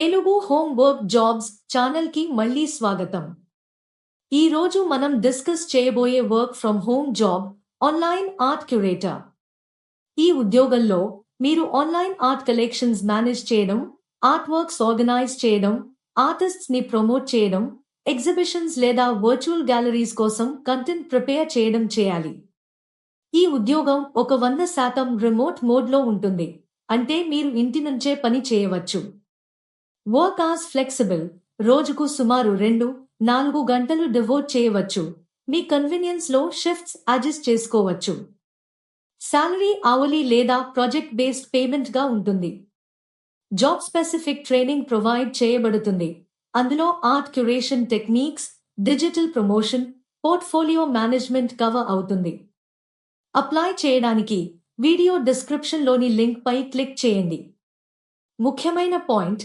Telugu home work jobs ఛానల్కి మళ్ళీ స్వాగతం. ఈ రోజు మనం డిస్కస్ చేయబోయే work from home job online art curator. ఈ ఉద్యోగంలో మీరు ఆన్లైన్ ఆర్ట్ కలెక్షన్స్ మేనేజ్ చేయడం ఆర్ట్ వర్క్స్ ఆర్గనైజ్ చేయడం ఆర్టిస్ట్స్ని ప్రమోట్ చేయడం ఎగ్జిబిషన్స్ లేదా వర్చువల్ గ్యాలరీస్ కోసం కంటెంట్ ప్రిపేర్ చేయడం చేయాలి. ఈ ఉద్యోగం ఒక వంద శాతం రిమోట్ మోడ్లో ఉంటుంది అంటే మీరు ఇంటి నుంచే పని చేయవచ్చు. వర్క్ ఆస్ ఫ్లెక్సిబుల్ రోజుకు సుమారు రెండు నాలుగు గంటలు డివోట్ చేయవచ్చు. మీ కన్వీనియన్స్లో షిఫ్ట్స్ అడ్జస్ట్ చేసుకోవచ్చు. శాలరీ అవలీ లేదా ప్రాజెక్ట్ బేస్డ్ పేమెంట్గా ఉంటుంది. జాబ్ స్పెసిఫిక్ ట్రైనింగ్ ప్రొవైడ్ చేయబడుతుంది. అందులో art curation techniques digital promotion portfolio management cover అవుతుంది. అప్లై చేయడానికి వీడియో డిస్క్రిప్షన్లోని లింక్పై క్లిక్ చేయండి. ముఖ్యమైన పాయింట్